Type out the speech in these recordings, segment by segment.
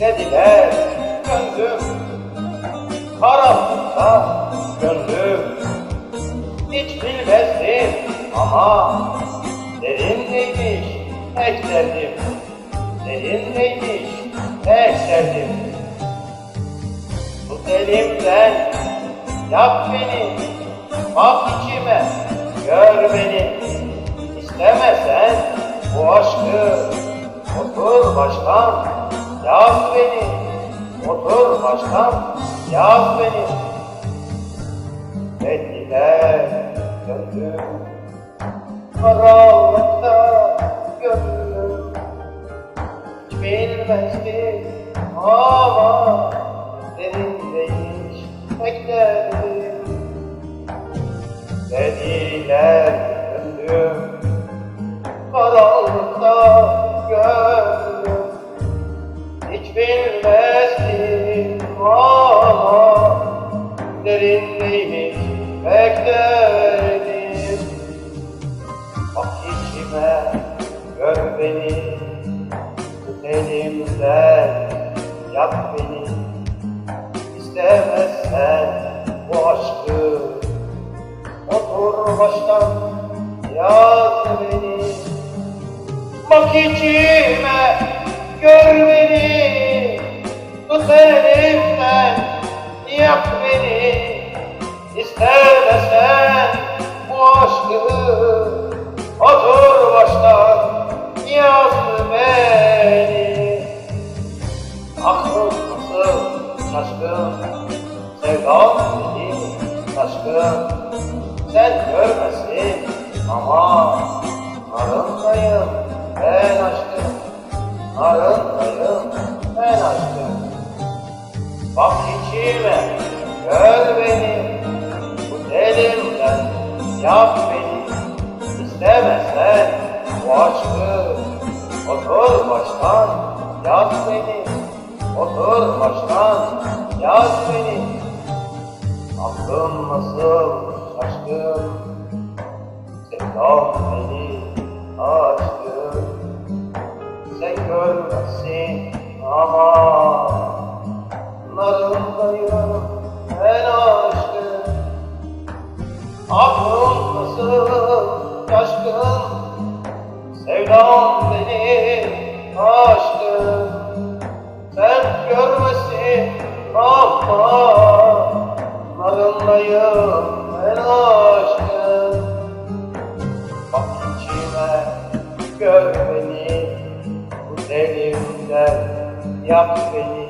dediler gönlüm Karanlıkta gönlüm Hiç bilmezdim ama Derin neymiş pek derdim Derin neymiş pek derdim Tut elimden yap beni Bak içime gör beni. İstemesen bu aşkı Otur baştan yaz beni Otur baştan yaz beni. Dediler gönlüm Karanlıkta gönlüm. Hiç bilmezdim ama Derindeymiş beklerdim. Dediler gönlüm bilmezdim ama Derindeymiş beklerdim Bak içime gör beni elimden yap beni İstemezsen bu aşkı Otur baştan yaz beni. Bak içime gör beni Aklım nasıl şaşkın Sevdam dedi şaşkın Sen görmesin ama Narındayım ben aşkım Narındayım ben aşkım Bak içime gör beni Bu elimden yap beni İstemezsen bu aşkı Otur baştan yaz beni Otur baştan yaz beni. Aklım nasıl şaşkın? Sevdam beni aşkın Sen görmezsin ama Narındayım ben aşkın Aklım nasıl şaşkın? Sevdam gör beni Bu elimden yap beni.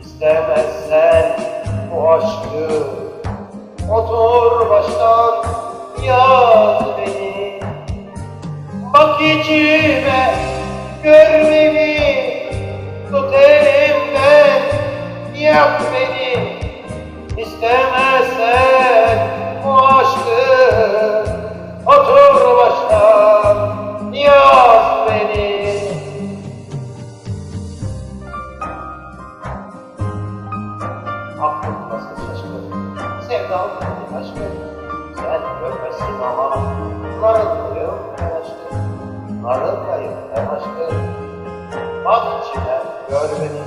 İstemezsen bu aşkı Otur baştan yaz beni. Bak içime gör beni Tut elimden yap beni. İstemezsen Sevdam beni aşkın Sen görmesin ama Narındayım ben aşkın Narındayım ben aşkın Bak içime gör beni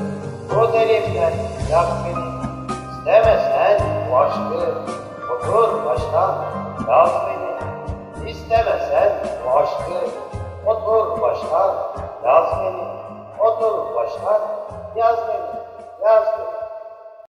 Tut elimden yak beni İstemezsen bu aşkı Otur baştan yaz beni İstemezsen bu aşkı Otur baştan yaz beni. Otur baştan